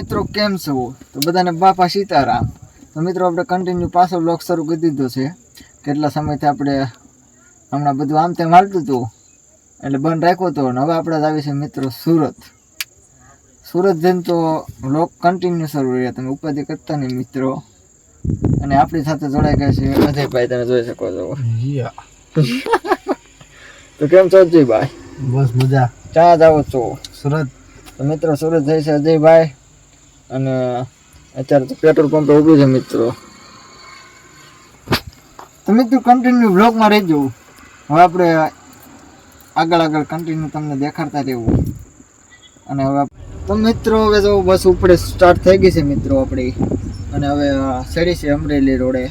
મિત્રો કેમ છો? તો બધાને બાપા સીતારામ. તો મિત્રો આપણે કન્ટિન્યુ પાછો બ્લોગ શરૂ કરી દીધો છે. કેટલા સમયથી આપણે હમણાં બધું આમ તેમ હાલતું હતું. એટલે બંધ રાખ્યો હતો. અને હવે આપણે જ આવી છે મિત્રો સુરત. સુરત જઈને તો બ્લોગ કન્ટિન્યુ શરૂ રહ્યા. તમે ઉપાધિ કરતા નહીં મિત્રો. અને આપણી સાથે જોડાઈ ગયા છે અજયભાઈ. તમે જોઈ શકો છો. તો કેમ છો અજયભાઈ? બસ મજા. ચા જાઓ છો? સુરત. તો મિત્રો સુરત જાય છે અજયભાઈ. અને અત્યારે તો પેટ્રોલ પંપે ઊભું છે મિત્રો. તો મિત્રો કન્ટિન્યુ બ્લોગમાં રહેજો. હવે આપણે આગળ આગળ કન્ટિન્યુ તમને દેખાડતા રહેવું. અને હવે તો મિત્રો હવે તો બસ ઉપડે સ્ટાર્ટ થઈ ગઈ છે મિત્રો આપણી. અને હવે ચડી છે અમરેલી રોડે.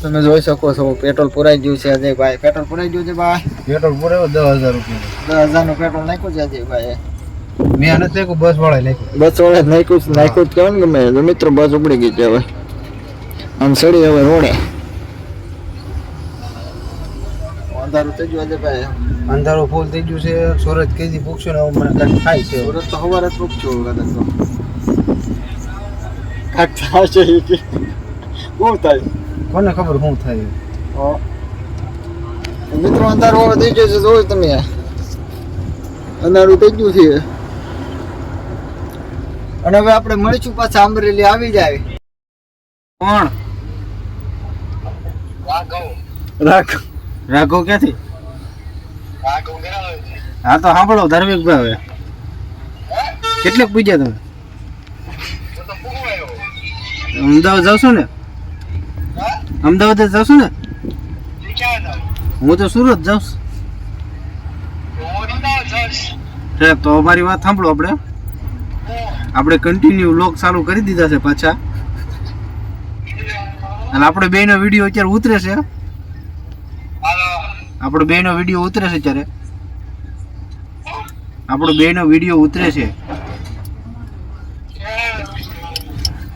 તમે જોઈ શકો છો પેટ્રોલ પુરાઈ ગયું છે અજયભાઈ પેટ્રોલ પુરાઈ ગયું છે ભાઈ? પેટ્રોલ પૂરે દસ હજાર રૂપિયા દસ હજારનું પેટ્રોલ નાખ્યું છે અજયભાઈ મેં નથી નાખ્યું બસ વાળા નાખ્યું બસ વાળા નાખ્યું નાખ્યું જ કહેવાય ને ગમે તો મિત્રો બસ ઉપડી ગઈ છે હવે. આમ સડી હવે રોડે. અંધારું થઈ ગયું અંધારું ફૂલ થઈ ગયું છે. સુરત કેજી પૂછશું ને હવે મને કાંઈક થાય છે. સુરત તો સવારે જ પૂછજો કદાચ તો. કાંઈક થશે શું થાય? કોને ખબર શું થાય? હો. મિત્રો અંધારું હવે થઈ ગયું છે જોયું તમે અંધારું થઈ ગયું છે. અને હવે આપણે મળીશું પાછા અમરેલી આવી જાય. કોણ? રાખ રાઘવ. ક્યાંથી? હા તો સાંભળો ધાર્મિક ભાવે. હવે કેટલેક પૂજ્યા તમે? અમદાવાદ જશો ને? અમદાવાદ જ જાવ ને? હું તો સુરત જાઉં. સાહેબ તો અમારી વાત સાંભળો આપણે. આપણે કન્ટિન્યુ લોક ચાલુ કરી દીધા છે પાછા. અને આપણે બે નો વીડિયો અત્યારે ઉતરે છે આપણો બે નો વીડિયો ઉતરે છે અત્યારે. આપણો બે નો વીડિયો ઉતરે છે.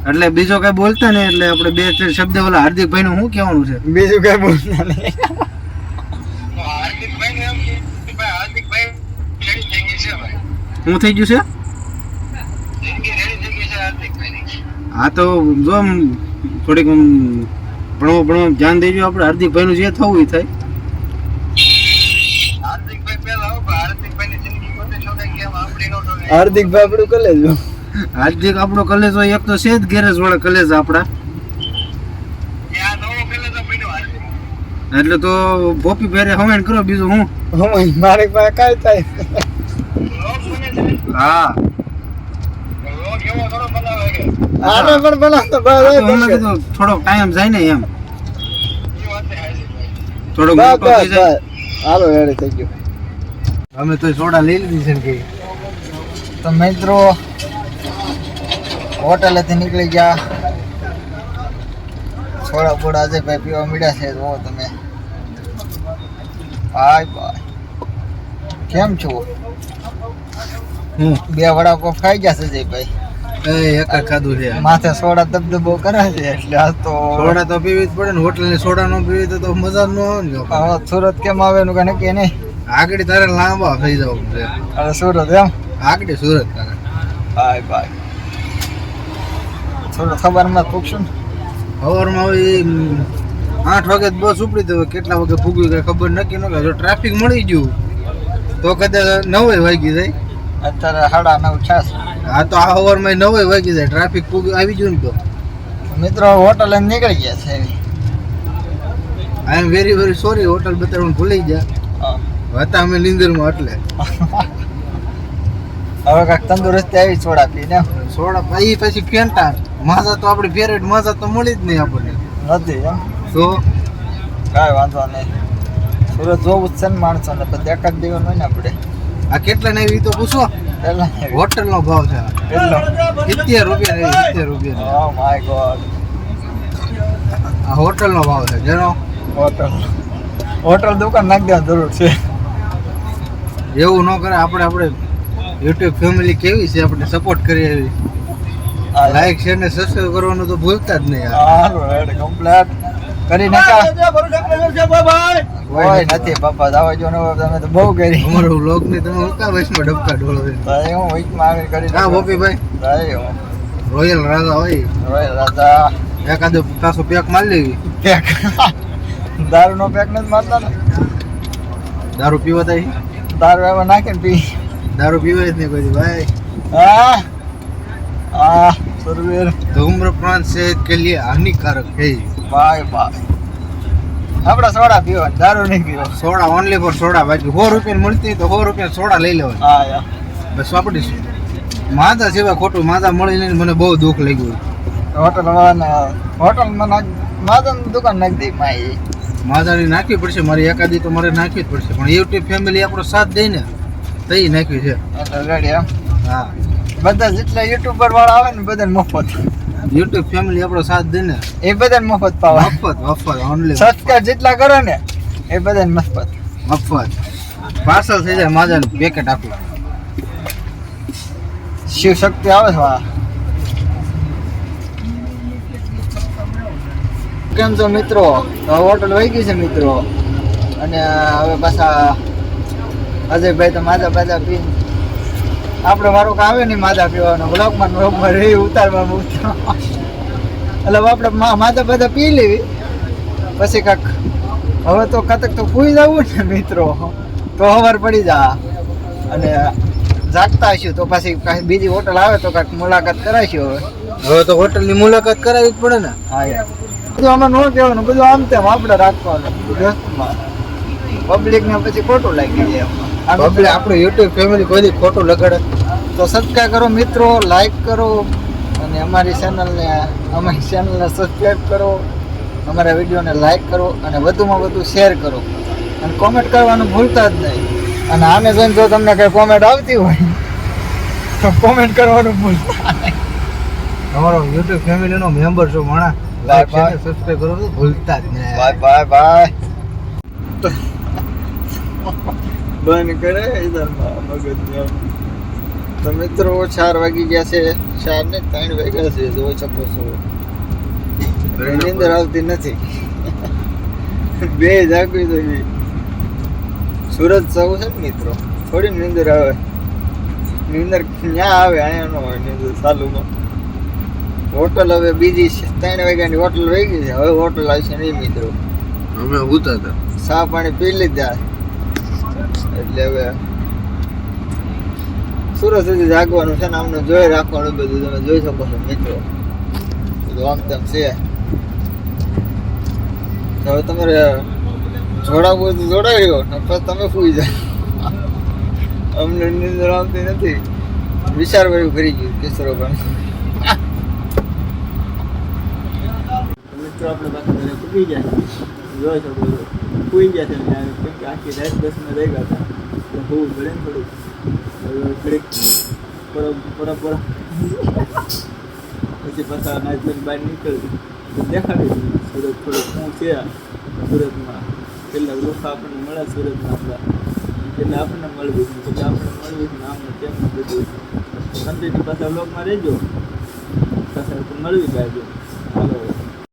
એટલે બીજો કઈ બોલતા ને એટલે આપણે બે ત્રણ શબ્દ ઓલા હાર્દિકભાઈ નું શું કહેવાનું છે? બીજું કઈ બોલતા નહીં. શું થઈ ગયું છે? હા તો જો આમ થોડીક આમ ભણવા ભણવા ધ્યાન દેજો આપણે હાર્દિકભાઈ નું જે થવું એ થાય. હાર્દિક ભાઈ આપણું કલેજ હાર્દિક આપણો કલેજ હોય એક તો છે જ ગેરેજ વાળા કલેજ આપણા. એટલે તો ભોપી પહેરે હવાણ કરો બીજું હું? હું મારી પાસે કાંઈ થાય. હા. આને પણ બનાવતો થોડોક ટાઈમ જાય ને એમ. બસ હાલો રેડી થઈ ગયું. અમે તો સોડા લઈ લીધી છે કઈ તો મિત્રો હોટલેથી નીકળી ગયા. થોડા બોડા આજે ભાઈ પીવા મળ્યા છે. જો તમે. ભાઈ ભાઈ. કેમ છો? હું બે વડાપાવ ખાઈ ગયા છે જય ભાઈ. માથે સોડા દબદબો કરે છે એટલે આ તો સોડા તો પીવી જ પડે ને હોટલની સોડા નો પીવી તો મજા ન આવે સુરત કેમ આવે એનું કઈ નક્કી નહીં? આગળ તારે લાંબા થઈ જવું છે. સુરત એમ? આગળ સુરત તારે. ભાઈ ભાઈ. સુરત ખબરમાં પૂછશું ને. હવે આઠ વાગે બસ ઉપડી તો કેટલા વાગે ફૂગ્યું કઈ ખબર નક્કી ન જો ટ્રાફિક મળી ગયું તો કદાચ નવે વાગી જાય. અત્યારે સાડા નવ છાસ આ તો આ સવારમાં નવે વાગી જાય ટ્રાફિક પૂગ આવી ગયું ને તો. મિત્રો હોટલ એમ નીકળી ગયા છે. I am very very sorry hotel બતાવવાનું ભૂલી ગયા. હતા અમે નિંદરમાં એટલે. હવે કાંઈક તંદુરસ્તી આવી સોડા પીને. સોડા પછી પછી ફેંટા. માઝા તો આપણી ફેવરેટ માઝા તો મળી જ નહીં આપણને. નથી એમ તો? કાંઈ વાંધો નહીં. સુરત જોવું જ છે ને માણસો ને પછી એકાદ દેવાનું હોય ને આપણે. આ કેટલા ને એવી તો પૂછો? હોટલ નો ભાવ છે. સિત્તેર રૂપિયા સિત્તેર રૂપિયા માય ગોડ આ હોટલ નો ભાવ છે જેનો હોટલ. હોટલ દુકાન નાખી દેવા જરૂર છે. એવું ન કરે આપણે આપણે યુટ્યુબ ફેમિલી કેવી છે આપણે સપોર્ટ કરીએ એવી. લાઈક શેર ને સબસ્ક્રાઈબ કરવાનું તો ભૂલતા જ નહીં કમ્પ્લેટ કરી નથી પપ્પા દાવા જો તમે તો બહુ કરી. અમારો લોક ને તમે ઉકા વૈષ્ણવ ડબકા ડોળો ભાઈ હું વૈકમાં આવીને કરી ના ભોપી ભાઈ. ભાઈ રોયલ રાજા હોય. રોયલ રાજા. એકાદો પાસો પેક મારી લેવી. પેક દારૂ નો પેક નથી મારતા ને? દારૂ પીવા થાય દારૂ એમાં નાખે ને પી. દારૂ પીવાય જ નહીં કોઈ ભાઈ. હા? આ સર્વેર ધૂમ્રપાન છે કે લીએ હાનિકારક છે. ભાઈ ભાઈ આપડા સોડા પીવા દારૂ નહીં પીવા. સોડા ઓનલી ફોર સોડા બાકી. સો રૂપિયા મળતી તો સો રૂપિયા સોડા લઈ લેવા હા યાર બસ વાપરીશું. માદા સિવાય ખોટું માદા મળી નહીં મને બહુ દુઃખ લાગ્યું. હોટલ હોટલમાં નાખ માદાની દુકાન નાખી દઈ માઈ. માદાની નાખવી પડશે મારી એકાદી તો મારે નાખવી જ પડશે. પણ યુટ્યુબ ફેમિલી આપણો સાથ દઈને ને તો નાખ્યું છે. હા. બધા જેટલા યુટ્યુબર વાળા આવે ને બધાને મફત. યુટ્યુબ ફેમિલી આપણો સાથ દે ને એ બધાને મફત પાવ. મફત મફત ઓનલી સબસ્ક્રાઇબ જેટલા કરો ને એ બધાને મફત. મફત. પાર્સલ થઈ જાય માદાનું પેકેટ આપું શિવ શક્તિ આવે છે વાહ. કેમ છો મિત્રો? હોટલ વહી ગઈ છે મિત્રો. અને હવે પાછા અજયભાઈ તો માજા બાજા પી આપણે વારો આવે નહીં માદા પીવાનો? બ્લોકમાં બ્લોકમાં રહી ઉતારવામાં ઉતાર એટલે આપણે મા- માદા બધા પી લેવી. પછી કાંક હવે તો કતક તો પૂઈ જવું ને મિત્રો. તો હવાર પડી જા. અને જાગતા હશું તો પછી કાંઈ બીજી હોટલ આવે તો કાંઈક મુલાકાત કરાવીશું હવે. હવે તો હોટલની મુલાકાત કરાવી જ પડે ને. હા બધું આમાં ન કહેવાનું બધું આમ તેમ આપણે રાખવાનું. દોસ્તમાં પબ્લિક ને પછી ખોટું લાગી જાય આપણે આપણું યુટ્યુબ ફેમિલી કોઈ ફોટો ખોટું લગાડે? તો સબસ્ક્રાઈબ કરો મિત્રો લાઈક કરો અને અમારી ચેનલને અમારી ચેનલને સબસ્ક્રાઈબ કરો અમારા વિડીયોને લાઈક કરો અને વધુમાં વધુ શેર કરો. અને કોમેન્ટ કરવાનું ભૂલતા જ નહીં. અને આને જોઈને જો તમને કંઈ કોમેન્ટ આવતી હોય તો કોમેન્ટ કરવાનું ભૂલતા નહીં. તમારો યુટ્યુબ ફેમિલીનો મેમ્બર છો માણા લાઈક. શેર સબસ્ક્રાઇબ કરો ભૂલતા જ નહીં. બાય બાય બાય બંધ કરે ઇધરમાં મગજ તો મિત્રો ચાર વાગી ગયા છે ચાર ને ત્રણ વાગ્યા છે જોઈ શકો છો નીંદર આવતી નથી. બે જાગવી જોઈએ સુરત જવું છે ને મિત્રો? થોડી નીંદર આવે. નીંદર ક્યાં આવે અહીંયા ન હોય નીંદર ચાલુમાં. હોટલ હવે બીજી ત્રણ વાગ્યાની હોટલ વહી ગઈ છે. હવે હોટલ આવશે નહીં મિત્રો. અમે ઉતા હતા ચા પાણી પી લીધા. એટલે હવે સુરત સુધી જાગવાનું છે ને આમને જોઈ રાખવાનું બધું, તમે જોઈ શકો છો મિત્રો. બધું આમ તેમ છે. હવે તમારે જોડાવું તો જોડાવી લો પછી તમે સુઈ જાઓ. અમને નિંદર આવતી નથી. વિચાર કર્યું કરી ગયું, કેસરો પણ. મિત્રો, આપણે બાકી ઘરે ગયા શકો છો પૂઈ ગયા છે કેમ કે આખી રાત બસમાં રહી ગયા હતા. એટલે હોવું પડે ને થોડુંક. થોડીક પર પર પછી પાછા નાચ બહાર નીકળ્યું. દેખાડ્યું દેખાડી સુરત થોડુંક શું છે સુરતમાં. કેટલા લોકો આપણને મળે સુરતમાં આપણા. એટલે આપણને મળવું છે. એટલે આપણને મળવું છે ને તેમ બધું. કન્ટિન્યુ પાછા બ્લોગમાં રહેજો. પાછા મળવી જાય હાલો.